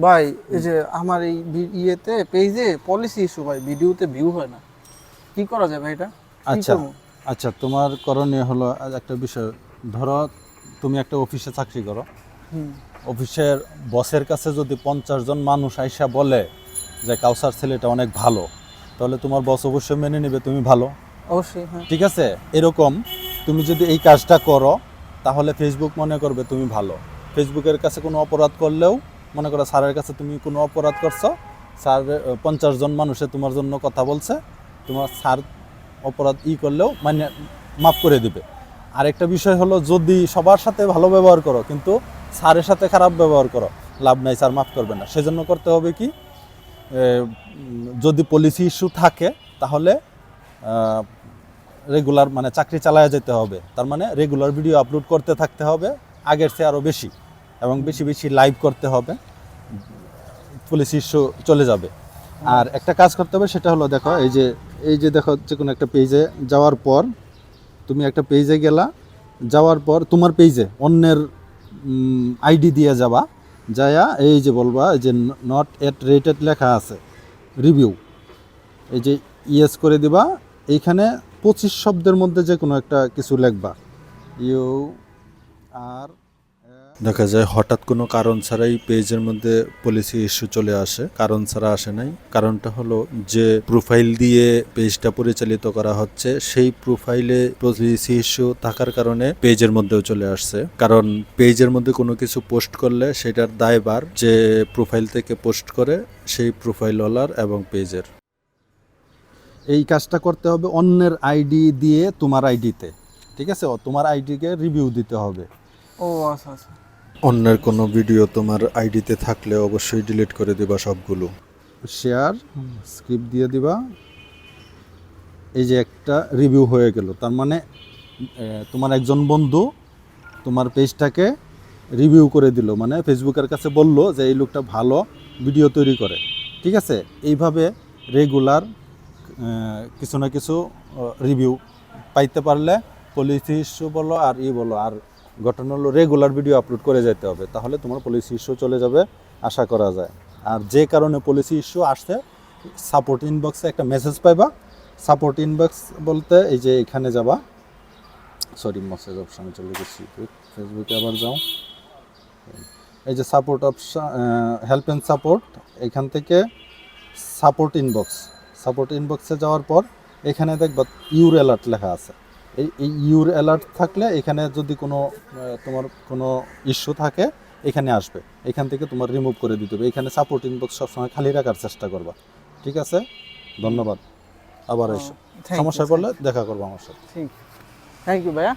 ভাই এই যে আমার এই ইয়েতে পেজে পলিসি ইস্যু ভাই ভিডিওতে ভিউ হয় না। কি করা যাবে এটা? আচ্ছা আচ্ছা তোমার করণীয় হলো আজ একটা বিষয়। ধরো তুমি একটা অফিসে চাকরি করো। অফিসের বসের কাছে যদি পঞ্চাশ জন মানুষ আইসা বলে যে কাউসার ছেলেটা অনেক ভালো। তাহলে তোমার বস অবশ্যই মেনে নেবে তুমি ভালো। অবশ্যই হ্যাঁ। ঠিক আছে? এরকম তুমি যদি এই কাজটা করো তাহলে ফেসবুক মনে করবে তুমি ভালো। ফেসবুকের কাছে কোনো অপরাধ করলেও মনে করো স্যারের কাছে তুমি কোনো অপরাধ করছ স্যার পঞ্চাশ জন মানুষে তোমার জন্য কথা বলছে, তোমার স্যার অপরাধ ই করলেও মানে মাফ করে দিবে। আরেকটা বিষয় হলো যদি সবার সাথে ভালো ব্যবহার করো, কিন্তু স্যারের সাথে খারাপ ব্যবহার করো, লাভ নাই, স্যার মাফ করবে না। সেজন্য করতে হবে কি যদি পলিসি ইস্যু থাকে, তাহলে রেগুলার মানে চাকরি চালায় যেতে হবে। তার মানে রেগুলার ভিডিও আপলোড করতে থাকতে হবে, আগের চেয়ে আরও বেশি। এবং বেশি বেশি লাইভ করতে হবে। পুলিশ ইস্যু চলে যাবে। আর একটা কাজ করতে হবে, সেটা হলো দেখো, এই যে এই যে দেখো যে কোনো একটা পেজে যাওয়ার পর তুমি একটা পেজে গেলা, যাওয়ার পর তোমার পেজে অন্যের আইডি দিয়ে যাবা, যায়া এই যে বলবা যে নট এট রেটেড লেখা আছে রিভিউ এই যে ইয়েস করে দিবা, এইখানে পঁচিশ শব্দের মধ্যে যে কোনো একটা কিছু লেখবা। ইউ আর দেখা যায় হঠাৎ কোনো কারণ ছাড়াই পেজের মধ্যে পলিসি ইস্যু চলে আসে, কারণ ছাড়া আসে নাই। কারণটা হলো যে প্রোফাইল দিয়ে পেজটা পরিচালিত করা হচ্ছে, সেই প্রোফাইলে পলিসি ইস্যু থাকার কারণে পেজের মধ্যেও চলে আসছে। কারণ পেজের মধ্যে কোনো কিছু পোস্ট করলে সেটার দায়বার যে প্রোফাইল থেকে পোস্ট করে সেই প্রোফাইল প্রোফাইলওয়ালার এবং পেজের। এই কাজটা করতে হবে অন্যের আইডি দিয়ে তোমার আইডিতে ঠিক আছে? তোমার আইডিকে রিভিউ দিতে হবে। ও আচ্ছা আচ্ছা। অন্যের কোনো ভিডিও তোমার আইডিতে থাকলে অবশ্যই ডিলিট করে দিবা সবগুলো। শেয়ার, স্ক্রিপ্ট দিয়ে দিবা। এই যে একটা রিভিউ হয়ে গেল, তার মানে তোমার একজন বন্ধু তোমার পেজটাকে রিভিউ করে দিল মানে ফেসবুকের কাছে বলল যে এই লোকটা ভালো ভিডিও তৈরি করে। ঠিক আছে? এইভাবে রেগুলার কিছু না কিছু রিভিউ পাইতে পারলে, পলিসি ইস্যু বলো আর ই বলো, আর ঘটনা হলো রেগুলার ভিডিও আপলোড করে যেতে হবে, তাহলে তোমার পলিসি ইস্যু চলে যাবে, আশা করা যায়। আর যে কারণে পলিসি ইস্যু আসছে সাপোর্ট ইনবক্সে একটা মেসেজ পাইবা। সাপোর্ট ইনবক্স বলতে এই যে এখানে যাবা। সরি মেসেজ অপশানে চলে গেছি। ফেসবুকে আবার যাও। এই যে support option help and support এখান থেকে সাপোর্ট ইনবক্স সাপোর্ট ইনবক্সে যাওয়ার পর, এখানে দেখবা ইউর অ্যালার্ট লেখা আছে। এই এই ইউর অ্যালার্ট থাকলে এখানে যদি কোনো তোমার কোনো ইস্যু থাকে এখানে আসবে। এখান থেকে তোমার রিমুভ করে দিতে হবে। এখানে সাপোর্ট ইনবক্স সবসময় খালি রাখার চেষ্টা করবা। ঠিক আছে? ধন্যবাদ। আবার এসো। সমস্যা করলে পড়লে দেখা করব আমার সাথে। থ্যাংক ইউ ভাইয়া।